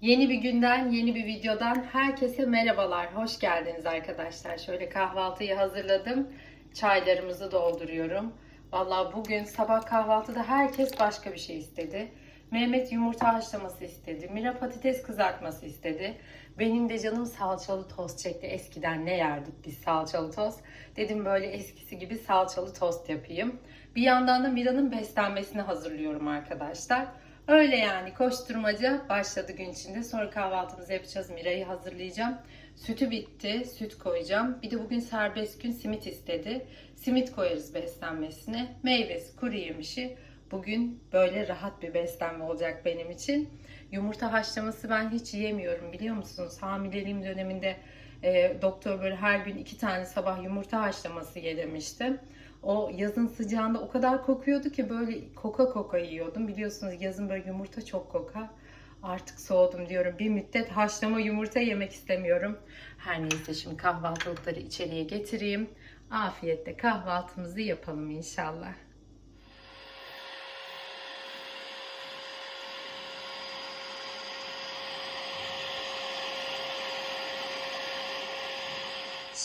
Yeni bir günden, yeni bir videodan herkese merhabalar. Hoş geldiniz arkadaşlar. Şöyle kahvaltıyı hazırladım. Çaylarımızı dolduruyorum. Vallahi bugün sabah kahvaltıda herkes başka bir şey istedi. Mehmet yumurta haşlaması istedi. Mira patates kızartması istedi. Benim de canım salçalı tost çekti. Eskiden ne yerdik biz salçalı tost? Dedim böyle eskisi gibi salçalı tost yapayım. Bir yandan da Mira'nın beslenmesini hazırlıyorum arkadaşlar. Öyle yani koşturmaca başladı gün içinde. Sonra kahvaltımızı yapacağız. Mira'yı hazırlayacağım. Sütü bitti. Süt koyacağım. Bir de bugün serbest gün simit istedi. Simit koyarız beslenmesine. Meyvesi, kuru yemişi. Bugün böyle rahat bir beslenme olacak benim için. Yumurta haşlaması ben hiç yiyemiyorum biliyor musunuz? Hamileliğim döneminde e, doktor böyle her gün iki tane sabah yumurta haşlaması ye demişti. O yazın sıcağında o kadar kokuyordu ki böyle koka koka yiyordum. Biliyorsunuz yazın böyle yumurta çok kokar. Artık soğudum diyorum. Bir müddet haşlama yumurta yemek istemiyorum. Her neyse şimdi kahvaltılıkları içeriye getireyim. Afiyetle kahvaltımızı yapalım inşallah.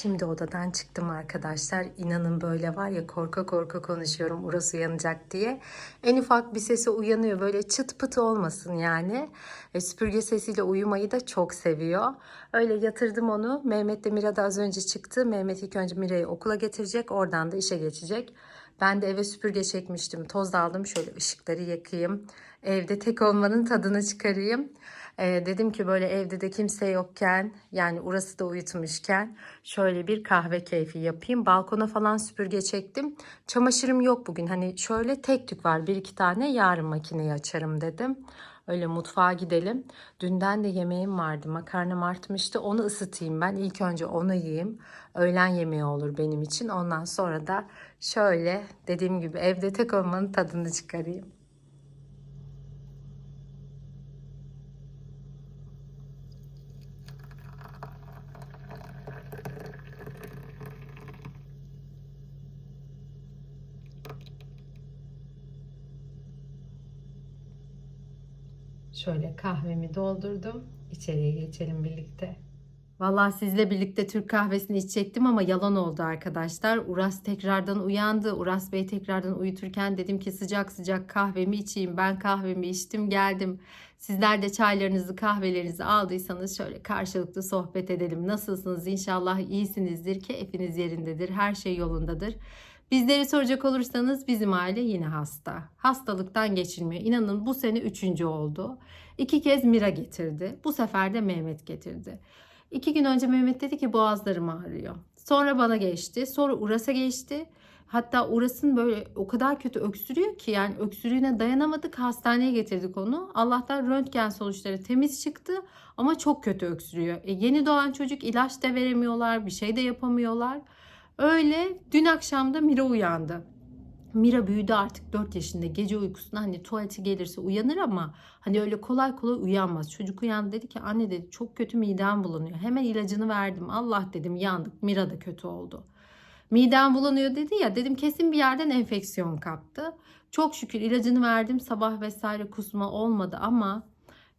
Şimdi odadan çıktım arkadaşlar. İnanın böyle var ya korka korka konuşuyorum Uras uyanacak diye. En ufak bir sesi uyanıyor böyle çıt pıt olmasın yani. E, süpürge sesiyle uyumayı da çok seviyor. Öyle yatırdım onu. Mehmet de Mira da az önce çıktı. Mehmet ilk önce Mira'yı okula getirecek. Oradan da işe geçecek. Ben de eve süpürge çekmiştim. Toz da aldım. Şöyle ışıkları yakayım. Evde tek olmanın tadını çıkarayım. Ee, dedim ki böyle evde de kimse yokken yani Uras'ı da uyutmuşken şöyle bir kahve keyfi yapayım. Balkona falan süpürge çektim. Çamaşırım yok bugün. Hani şöyle tek tük var bir iki tane yarın makineyi açarım dedim. Öyle mutfağa gidelim. Dünden de yemeğim vardı. Makarnam artmıştı. Onu ısıtayım ben. İlk önce onu yiyeyim. Öğlen yemeği olur benim için. Ondan sonra da şöyle dediğim gibi evde tek olmanın tadını çıkarayım. Şöyle kahvemi doldurdum. İçeriye geçelim birlikte. Vallahi sizle birlikte Türk kahvesini içecektim ama yalan oldu arkadaşlar. Uras tekrardan uyandı. Uras Bey tekrardan uyuturken dedim ki sıcak sıcak kahvemi içeyim. Ben kahvemi içtim geldim. Sizler de çaylarınızı kahvelerinizi aldıysanız şöyle karşılıklı sohbet edelim. Nasılsınız? İnşallah iyisinizdir. Keyfiniz yerindedir. Her şey yolundadır. Bizleri soracak olursanız bizim aile yine hasta. Hastalıktan geçilmiyor. İnanın bu sene üçüncü oldu. İki kez Mira getirdi. Bu sefer de Mehmet getirdi. İki gün önce Mehmet dedi ki boğazlarım ağrıyor. Sonra bana geçti. Sonra Uras'a geçti. Hatta Uras'ın böyle o kadar kötü öksürüyor ki yani öksürüğüne dayanamadık hastaneye getirdik onu. Allah'tan röntgen sonuçları temiz çıktı ama çok kötü öksürüyor. E, yeni doğan çocuk ilaç da veremiyorlar bir şey de yapamıyorlar. Öyle dün akşam da Mira uyandı. Mira büyüdü artık 4 yaşında gece uykusunda hani tuvaleti gelirse uyanır ama hani öyle kolay kolay uyanmaz. Çocuk uyandı dedi ki anne dedi çok kötü midem bulanıyor. Hemen ilacını verdim. Allah dedim yandık. Mira da kötü oldu. Midem bulanıyor dedi ya dedim kesin bir yerden enfeksiyon kaptı. Çok şükür ilacını verdim sabah vesaire kusma olmadı ama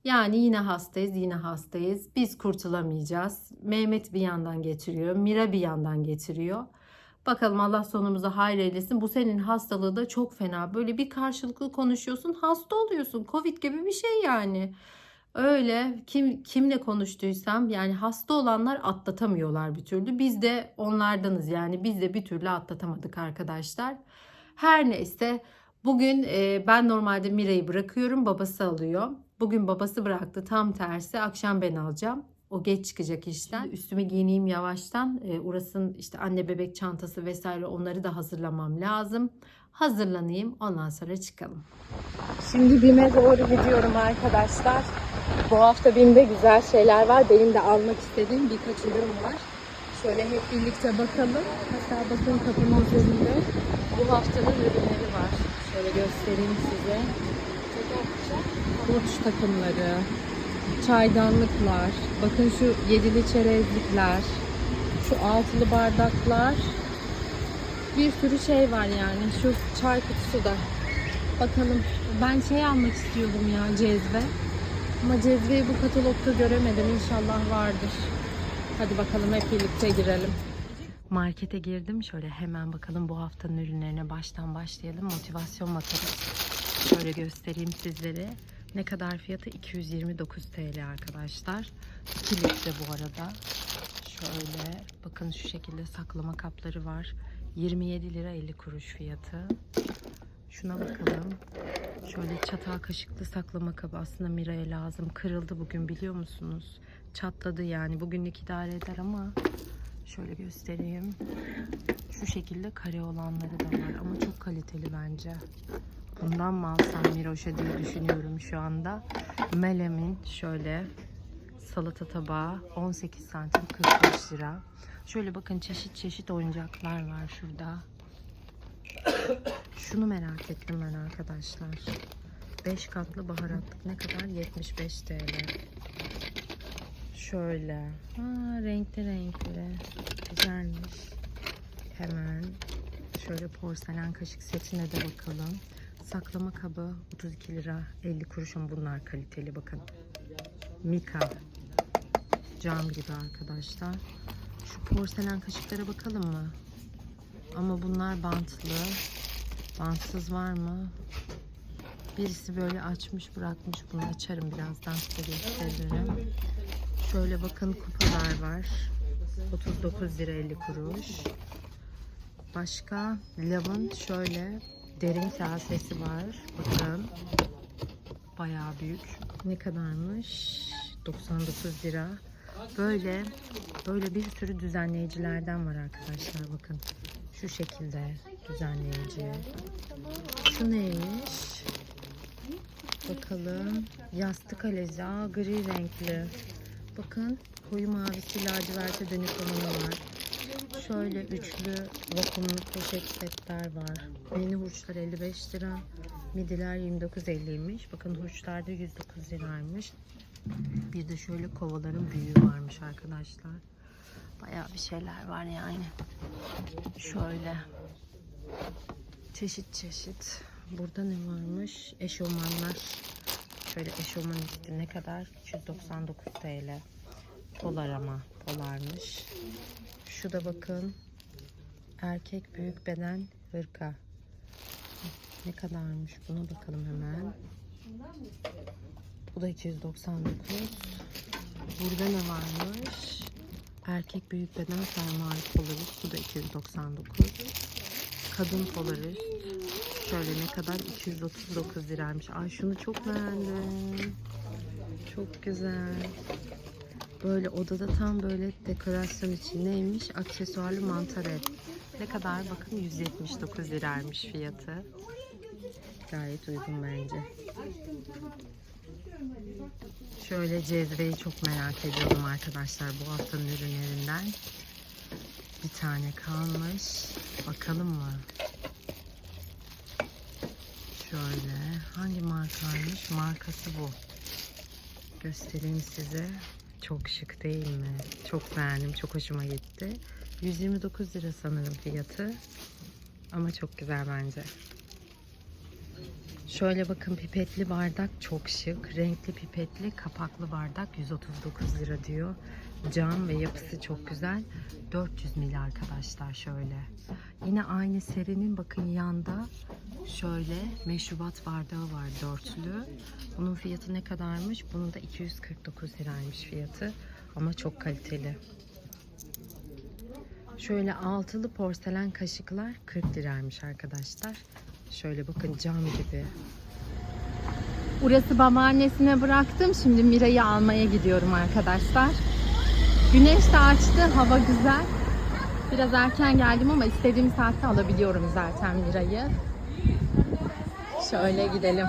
yani yine hastayız yine hastayız. Biz kurtulamayacağız. Mehmet bir yandan getiriyor. Mira bir yandan getiriyor. Bakalım Allah sonumuzu hayır eylesin. Bu senin hastalığı da çok fena. Böyle bir karşılıklı konuşuyorsun hasta oluyorsun. Covid gibi bir şey yani. Öyle kim kimle konuştuysam yani hasta olanlar atlatamıyorlar bir türlü. Biz de onlardanız yani biz de bir türlü atlatamadık arkadaşlar. Her neyse bugün e, ben normalde Mira'yı bırakıyorum babası alıyor. Bugün babası bıraktı tam tersi akşam ben alacağım. O geç çıkacak işten. Üstüme giyineyim yavaştan. E, Uras'ın işte anne bebek çantası vesaire onları da hazırlamam lazım. Hazırlanayım ondan sonra çıkalım. Şimdi BİM'e doğru gidiyorum arkadaşlar. Bu hafta BİM'de güzel şeyler var. Benim de almak istediğim birkaç ürün var. Şöyle hep birlikte bakalım. Hatta bakın kapının üzerinde bu haftanın ürünleri var. Şöyle göstereyim size. Burç takımları, çaydanlıklar, bakın şu yedili çerezlikler, şu altılı bardaklar, bir sürü şey var yani. Şu çay kutusu da. Bakalım ben şey almak istiyordum ya cezve. Ama cezveyi bu katalogda göremedim. İnşallah vardır. Hadi bakalım hep birlikte girelim. Markete girdim. Şöyle hemen bakalım bu haftanın ürünlerine baştan başlayalım. Motivasyon matarası. Şöyle göstereyim sizlere. Ne kadar fiyatı? 229 TL arkadaşlar. 2 litre bu arada. Şöyle bakın şu şekilde saklama kapları var. 27 lira 50 kuruş fiyatı. Şuna bakalım. Şöyle çatal kaşıklı saklama kabı aslında Mira'ya lazım. Kırıldı bugün biliyor musunuz? Çatladı yani. Bugünlük idare eder ama şöyle göstereyim. Şu şekilde kare olanları da var ama çok kaliteli bence. Bundan mı alsam Miroş'a diye düşünüyorum şu anda. Melem'in şöyle salata tabağı 18 santim 45 lira. Şöyle bakın çeşit çeşit oyuncaklar var şurada. Şunu merak ettim ben arkadaşlar. 5 katlı baharatlık ne kadar? 75 TL. Şöyle. Ha, renkli renkli. Güzelmiş. Hemen şöyle porselen kaşık setine de bakalım. Saklama kabı 32 lira 50 kuruş ama bunlar kaliteli bakın. Mika. Cam gibi arkadaşlar. Şu porselen kaşıklara bakalım mı? Ama bunlar bantlı. Bantsız var mı? Birisi böyle açmış bırakmış. Bunu açarım birazdan size gösteririm. Şöyle bakın kupalar var. 39 lira 50 kuruş. Başka lavın şöyle derin kasesi var. Bakın. Bayağı büyük. Ne kadarmış? 99 lira. Böyle böyle bir sürü düzenleyicilerden var arkadaşlar bakın. Şu şekilde düzenleyici. Şu neymiş? Bakalım. Yastık alezi. Aa, gri renkli. Bakın koyu mavisi laciverte dönük olanı var. Şöyle üçlü vakumlu poşet setler var. Mini hurçlar 55 lira. Midiler 29.50'ymiş. Bakın hurçlar da 109 liraymış. Bir de şöyle kovaların büyüğü varmış arkadaşlar. Bayağı bir şeyler var yani. Şöyle. Çeşit çeşit. Burada ne varmış? Eşofmanlar. Şöyle eşofman isti ne kadar? 399 TL. Polar ama. Polarmış. Şu da bakın. Erkek büyük beden hırka. Ne kadarmış? Buna bakalım hemen. Bu da 299. Burada ne varmış? Erkek büyük beden fermuar polarist. Bu da 299. Kadın polarist. Şöyle ne kadar? 239 liraymış. Ay şunu çok beğendim. Çok güzel. Böyle odada tam böyle dekorasyon için neymiş? Aksesuarlı mantaret. Ne kadar? Bakın 179 liraymış fiyatı. Gayet uygun bence. Şöyle cezveyi çok merak ediyorum arkadaşlar bu haftanın ürünlerinden. Bir tane kalmış. Bakalım mı? Şöyle hangi markaymış? Markası bu. Göstereyim size. Çok şık değil mi? Çok beğendim. Çok hoşuma gitti. 129 lira sanırım fiyatı. Ama çok güzel bence. Şöyle bakın pipetli bardak çok şık. Renkli pipetli kapaklı bardak 139 lira diyor. Cam ve yapısı çok güzel. 400 ml arkadaşlar şöyle. Yine aynı serinin bakın yanda şöyle meşrubat bardağı var dörtlü. Bunun fiyatı ne kadarmış? Bunun da 249 liraymış fiyatı. Ama çok kaliteli. Şöyle altılı porselen kaşıklar 40 liraymış arkadaşlar. Şöyle bakın cam gibi. Burası babaannesine bıraktım. Şimdi Mira'yı almaya gidiyorum arkadaşlar. Güneş de açtı. Hava güzel. Biraz erken geldim ama istediğim saatte alabiliyorum zaten Mira'yı. Şöyle gidelim.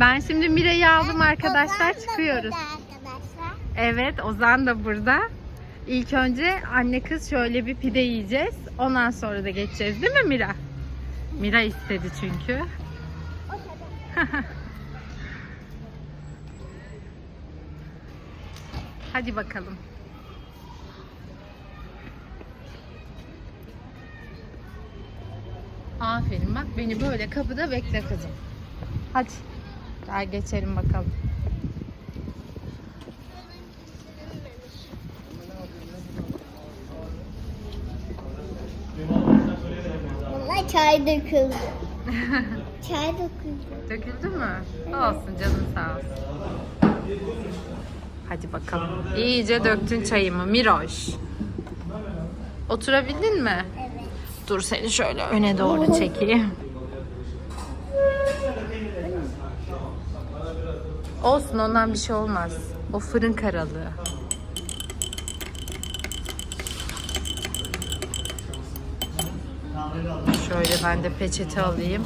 Ben şimdi Mira'yı aldım arkadaşlar. Çıkıyoruz. Evet Ozan da burada. İlk önce anne kız şöyle bir pide yiyeceğiz. Ondan sonra da geçeceğiz değil mi Mira? Mira istedi çünkü. Hadi bakalım. Aferin bak beni böyle kapıda bekle kızım. Hadi. Gel geçelim bakalım. Vallahi çay döküldü. çay döküldü. Döküldü mü? Olsun canın sağ olsun. Hadi bakalım. İyice döktün çayımı Miroş. Oturabildin mi? Evet. Dur seni şöyle öne doğru çekeyim. Olsun ondan bir şey olmaz. O fırın karalığı. Şöyle ben de peçete alayım.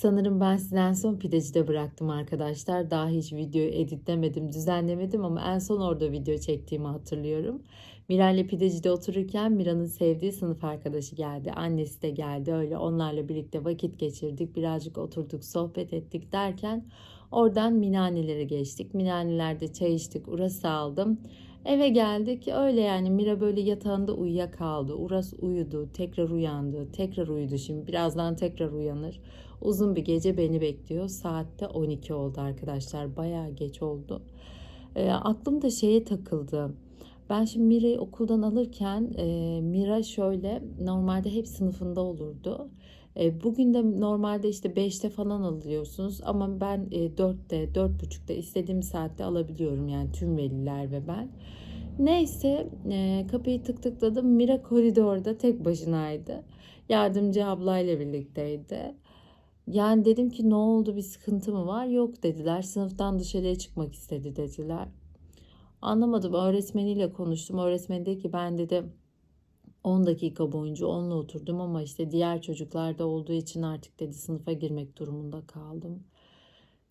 Sanırım ben sizi en son pidecide bıraktım arkadaşlar. Daha hiç video editlemedim, düzenlemedim ama en son orada video çektiğimi hatırlıyorum. Miray'la pidecide otururken Mira'nın sevdiği sınıf arkadaşı geldi. Annesi de geldi. Öyle onlarla birlikte vakit geçirdik. Birazcık oturduk, sohbet ettik derken oradan minanelere geçtik. Minanelerde çay içtik, Uras'ı aldım. Eve geldik. Öyle yani Mira böyle yatağında uyuyakaldı. Uras uyudu, tekrar uyandı, tekrar uyudu şimdi. Birazdan tekrar uyanır. Uzun bir gece beni bekliyor. Saatte 12 oldu arkadaşlar. Bayağı geç oldu. E, aklım da şeye takıldı. Ben şimdi Mira'yı okuldan alırken e, Mira şöyle normalde hep sınıfında olurdu. E, bugün de normalde işte 5'te falan alıyorsunuz ama ben e, 4'te, 4.30'da istediğim saatte alabiliyorum yani tüm veliler ve ben. Neyse e, kapıyı tık tıkladım. Mira koridorda tek başınaydı. Yardımcı ablayla birlikteydi. Yani dedim ki ne oldu bir sıkıntı mı var? Yok dediler. Sınıftan dışarıya çıkmak istedi dediler. Anlamadım. Öğretmeniyle konuştum. Öğretmen dedi ki ben dedi 10 dakika boyunca onunla oturdum ama işte diğer çocuklar da olduğu için artık dedi sınıfa girmek durumunda kaldım.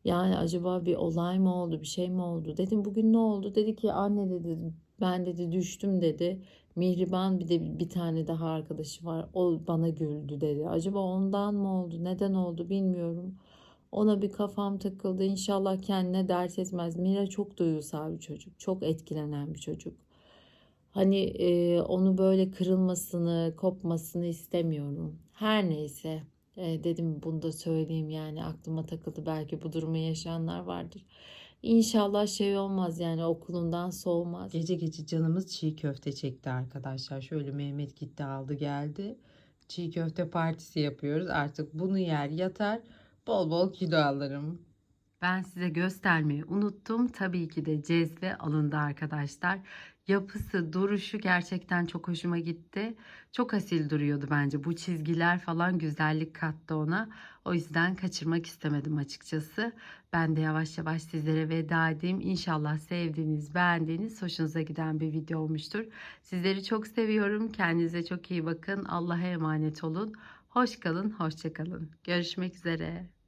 Yani acaba bir olay mı oldu, bir şey mi oldu? Dedim bugün ne oldu? Dedi ki anne dedi ben dedi düştüm dedi. Mihriban bir de bir tane daha arkadaşı var. O bana güldü dedi. Acaba ondan mı oldu? Neden oldu bilmiyorum. Ona bir kafam takıldı. İnşallah kendine dert etmez. Mira çok duygusal bir çocuk. Çok etkilenen bir çocuk. Hani e, onu böyle kırılmasını, kopmasını istemiyorum. Her neyse. E, dedim bunu da söyleyeyim yani aklıma takıldı. Belki bu durumu yaşayanlar vardır. İnşallah şey olmaz yani okulundan soğumaz. Gece gece canımız çiğ köfte çekti arkadaşlar. Şöyle Mehmet gitti aldı geldi. Çiğ köfte partisi yapıyoruz. Artık bunu yer yatar. Bol bol kilo alırım. Ben size göstermeyi unuttum. Tabii ki de cezve alındı arkadaşlar. Yapısı, duruşu gerçekten çok hoşuma gitti. Çok asil duruyordu bence. Bu çizgiler falan güzellik kattı ona. O yüzden kaçırmak istemedim açıkçası. Ben de yavaş yavaş sizlere veda edeyim. İnşallah sevdiğiniz, beğendiğiniz, hoşunuza giden bir video olmuştur. Sizleri çok seviyorum. Kendinize çok iyi bakın. Allah'a emanet olun. Hoş kalın, hoşça kalın. Görüşmek üzere.